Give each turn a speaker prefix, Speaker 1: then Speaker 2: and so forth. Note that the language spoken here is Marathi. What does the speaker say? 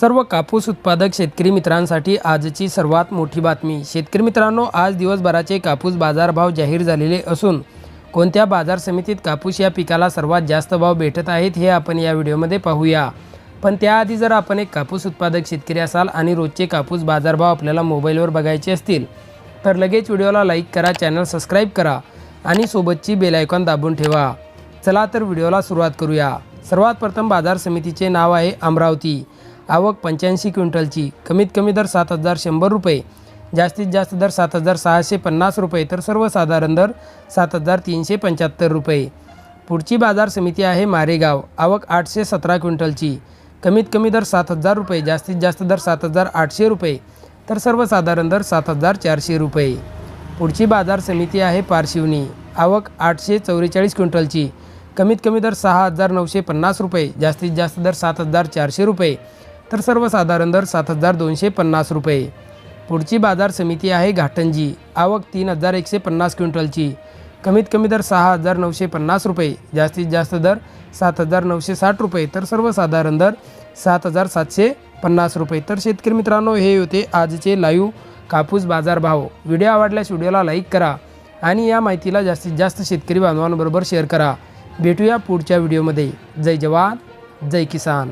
Speaker 1: सर्व कापूस उत्पादक शेतकरी मित्रांसाठी आजची सर्वात मोठी बातमी. शेतकरी मित्रांनो आज दिवसभराचे कापूस बाजारभाव जाहीर झालेले असून कोणत्या बाजार समितीत कापूस या पिकाला सर्वात जास्त भाव भेटत आहेत हे आपण या व्हिडिओमध्ये पाहूया. पण त्याआधी जर आपण एक कापूस उत्पादक शेतकरी असाल आणि रोजचे कापूस बाजारभाव आपल्याला मोबाईलवर बघायचे असतील तर लगेच व्हिडिओला लाईक करा चॅनल सबस्क्राईब करा आणि सोबतची बेलायकॉन दाबून ठेवा. चला तर व्हिडिओला सुरुवात करूया. सर्वात प्रथम बाजार समितीचे नाव आहे अमरावती. आवक पंच्याऐंशी क्विंटलची. कमीत कमी दर सात हजार शंभर रुपये. जास्तीत जास्त दर सात हजार सहाशे पन्नास रुपये तर सर्वसाधारण दर सात हजार तीनशे पंच्याहत्तर रुपये. पुढची बाजार समिती आहे मारेगाव. आवक आठशे सतरा क्विंटलची. कमीत कमी दर सात हजार रुपये जास्तीत जास्त दर सात हजार आठशे रुपये तर सर्वसाधारण दर सात हजार चारशे रुपये. पुढची बाजार समिती आहे पारशिवनी. आवक आठशे चौवेचाळीस क्विंटलची. कमीत कमी दर सहा हजार नऊशे पन्नास रुपये जास्तीत जास्त दर सात हजार चारशे रुपये तर सर्वसाधारण दर सात हजार दोनशे पन्नास रुपये. पुढची बाजार समिती आहे घाटंजी. आवक तीन हजार एकशे पन्नास क्विंटलची. कमीत कमी दर सहा हजार नऊशे पन्नास रुपये. जास्तीत जास्त दर सात हजार नऊशे साठ रुपये. तर सर्वसाधारण दर सात हजार सातशे पन्नास रुपये. तर शेतकरी मित्रांनो हे होते आजचे लाईव्ह कापूस बाजार भाव व्हिडिओ आवडल्यास व्हिडिओला लाईक करा आणि या माहितीला जास्तीत जास्त शेतकरी बांधवांबरोबर शेअर करा. भेटूया पुढच्या व्हिडिओमध्ये. जय जवान जय किसान.